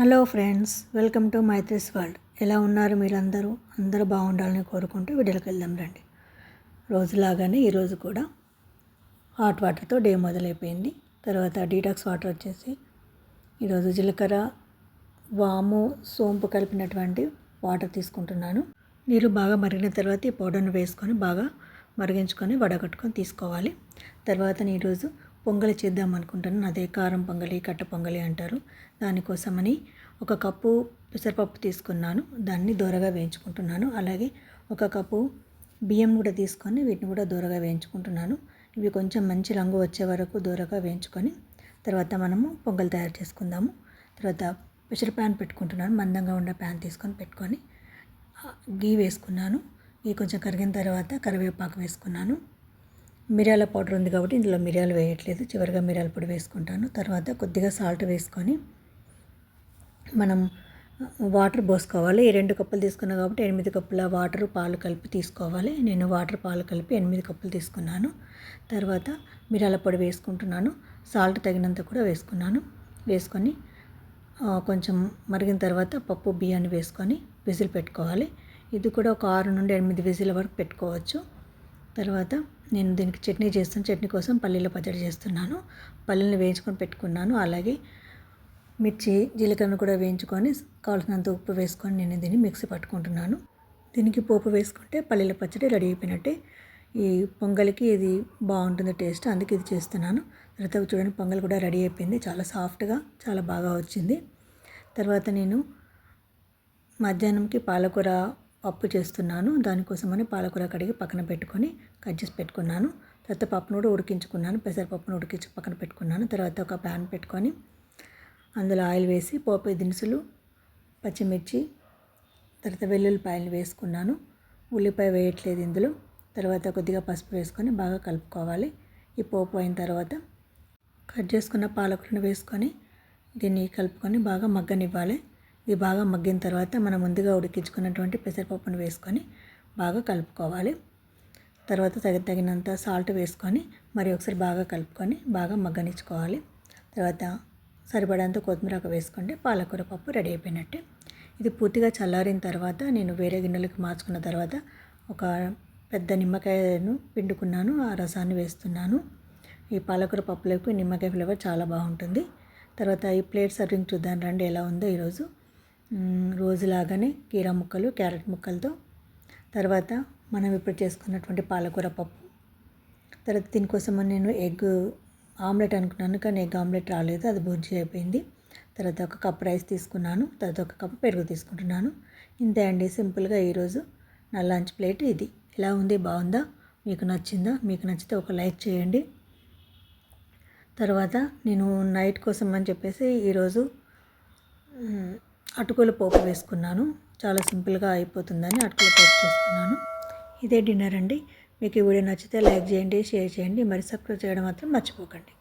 Hello friends welcome to Maithri's world. ఎలా ఉన్నారు మీరందరూ? అందరూ బాగుండాలని కోరుకుంటూ వీడియోకి వెళ్దాం రండి. రోజులాగానే ఈరోజు కూడా హాట్ వాటర్తో డే మొదలైపోయింది. తర్వాత డీటాక్స్ వాటర్ వచ్చేసి ఈరోజు జీలకర్ర వాము సోంపు కలిపినటువంటి వాటర్ తీసుకుంటున్నాను. నీరు బాగా మరిగిన తర్వాత ఈ పౌడర్ను వేసుకొని బాగా మరిగించుకొని వడగట్టుకొని తీసుకోవాలి. తర్వాత నేను ఈరోజు పొంగలి చేద్దాం అనుకుంటాను. అదే కారం పొంగలి కట్ట పొంగలి అంటారు. దానికోసమని ఒక కప్పు పెసరపప్పు తీసుకున్నాను. దాన్ని దూరగా వేయించుకుంటున్నాను. అలాగే ఒక కప్పు బియ్యం కూడా తీసుకొని వీటిని కూడా దూరగా వేయించుకుంటున్నాను. ఇవి కొంచెం మంచి రంగు వచ్చే వరకు దూరగా వేయించుకొని తర్వాత మనము పొంగల్ తయారు చేసుకుందాము. తర్వాత పెసర ప్యాన్ పెట్టుకుంటున్నాను. మందంగా ఉన్న ప్యాన్ తీసుకొని పెట్టుకొని గీ వేసుకున్నాను. గీ కొంచెం కరిగిన తర్వాత కరివేపాకు వేసుకున్నాను. మిరియాల పౌడర్ ఉంది కాబట్టి ఇందులో మిరియాలు వేయట్లేదు. చివరిగా మిరియాల పొడి వేసుకుంటాను. తర్వాత కొద్దిగా సాల్ట్ వేసుకొని మనం వాటర్ పోసుకోవాలి. ఈ రెండు కప్పులు తీసుకున్నా కాబట్టి ఎనిమిది కప్పుల వాటర్ పాలు కలిపి తీసుకోవాలి. నేను వాటర్ పాలు కలిపి ఎనిమిది కప్పులు తీసుకున్నాను. తర్వాత మిరియాల పొడి వేసుకుంటున్నాను. సాల్ట్ తగినంత కూడా వేసుకున్నాను. వేసుకొని కొంచెం మరిగిన తర్వాత పప్పు బియ్యాన్ని వేసుకొని విజిల్ పెట్టుకోవాలి. ఇది కూడా ఒక ఆరు నుండి ఎనిమిది విజిల్ వరకు పెట్టుకోవచ్చు. తర్వాత నేను దీనికి చట్నీ చేస్తాను. చట్నీ కోసం పల్లీల పచ్చడి చేస్తున్నాను. పల్లీలను వేయించుకొని పెట్టుకున్నాను. అలాగే మిర్చి జీలకర్రను కూడా వేయించుకొని కావాల్సినంత ఉప్పు వేసుకొని నేను దీన్ని మిక్సీ పట్టుకుంటున్నాను. దీనికి పోపు వేసుకుంటే పల్లీల పచ్చడి రెడీ అయిపోయినట్టే. ఈ పొంగల్కి ఇది బాగుంటుంది టేస్ట్. అందుకే ఇది చేస్తున్నాను. తర్వాత చూడండి పొంగల్ కూడా రెడీ అయిపోయింది. చాలా సాఫ్ట్గా చాలా బాగా వచ్చింది. తర్వాత నేను మధ్యాహ్నంకి పాలకూర పప్పు చేస్తున్నాను. దానికోసమని పాలకూర కడిగి పక్కన పెట్టుకొని కట్ చేసి పెట్టుకున్నాను. తర్వాత పప్పును కూడా ఉడికించుకున్నాను. పెసరపప్పును ఉడికించి పక్కన పెట్టుకున్నాను. తర్వాత ఒక ప్యాన్ పెట్టుకొని అందులో ఆయిల్ వేసి పోపు దినుసులు పచ్చిమిర్చి తర్వాత వెల్లుల్లిపాయలు వేసుకున్నాను. ఉల్లిపాయ వేయట్లేదు ఇందులో. తర్వాత కొద్దిగా పసుపు వేసుకొని బాగా కలుపుకోవాలి. ఈ పోపు అయిన తర్వాత కట్ చేసుకున్న పాలకూరను వేసుకొని దీన్ని కలుపుకొని బాగా మగ్గనివ్వాలి. ఇది బాగా మగ్గిన తర్వాత మనం ముందుగా ఉడికించుకున్నటువంటి పెసరపప్పును వేసుకొని బాగా కలుపుకోవాలి. తర్వాత తగి తగినంత సాల్ట్ వేసుకొని మరి ఒకసారి బాగా కలుపుకొని బాగా మగ్గనిచ్చుకోవాలి. తర్వాత సరిపడంత కొత్తిమీర వేసుకుంటే పాలకూర పప్పు రెడీ అయిపోయినట్టే. ఇది పూర్తిగా చల్లారిన తర్వాత నేను వేరే గిన్నెలకు మార్చుకున్న తర్వాత ఒక పెద్ద నిమ్మకాయను పిండుకున్నాను ఆ రసాన్ని వేస్తున్నాను. ఈ పాలకూర పప్పులోకి నిమ్మకాయ ఫ్లేవర్ చాలా బాగుంటుంది. తర్వాత ఈ ప్లేట్ సర్వింగ్ చూద్దాం రండి ఎలా ఉందో ఈరోజు. రోజులాగానే కీరా ముక్కలు క్యారెట్ ముక్కలతో. తర్వాత మనం ఇప్పుడు చేసుకున్నటువంటి పాలకూర పప్పు. తర్వాత దీనికోసం నేను ఎగ్ ఆమ్లెట్ అనుకున్నాను కానీ ఎగ్ ఆమ్లెట్ రాలేదు అది బుజ్జి అయిపోయింది. తర్వాత ఒక కప్ రైస్ తీసుకున్నాను తర్వాత ఒక కప్ పెరుగు తీసుకుంటున్నాను. ఇంతే అండి సింపుల్గా ఈరోజు నా లంచ్ ప్లేట్ ఇది. ఎలా ఉంది బాగుందా మీకు నచ్చిందా మీకు నచ్చితే ఒక లైక్ చేయండి. తర్వాత నేను నైట్ కోసం అని చెప్పేసి ఈరోజు అటుకుల పోపు వేసుకున్నాను. చాలా సింపుల్గా అయిపోతుందని అటుకుల పోపు చేసుకున్నాను. ఇదే డిన్నర్ అండి. మీకు ఈ వీడియో నచ్చితే లైక్ చేయండి షేర్ చేయండి. మరి సబ్స్క్రైబ్ చేయడం మాత్రం మర్చిపోకండి.